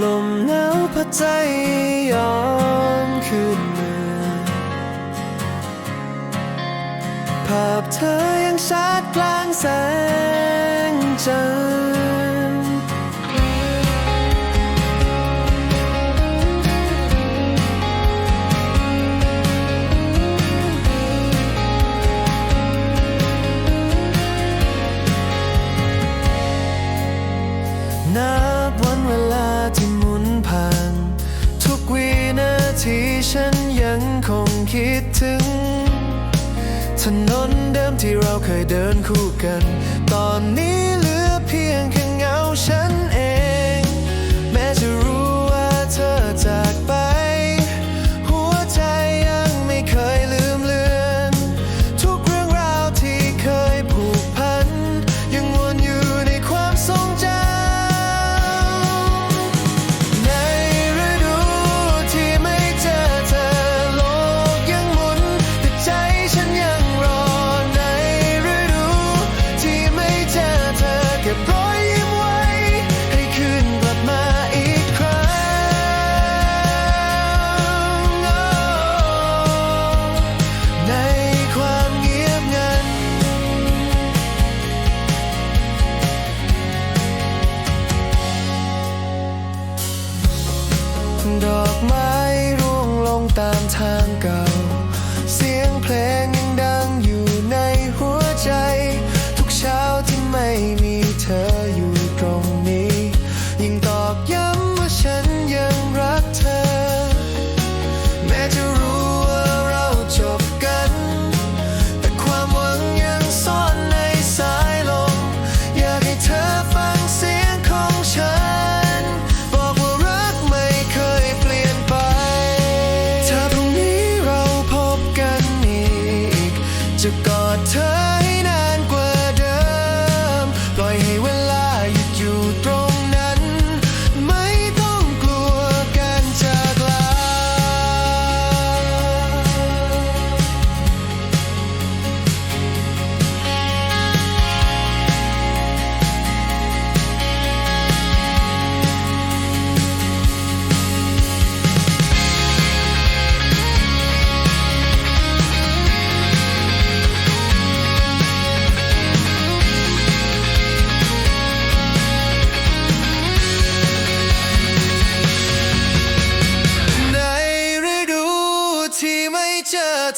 ลมหนาวพัดใจยอมคืนมาภาพเธอยังชัดกลางแสงจันทร์ ที่ฉันยังคงคิดถึง ถนนเดิมที่เราเคยเดินคู่กัน ตอนนี้ จะกอดเธอ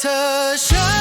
เธอฉัน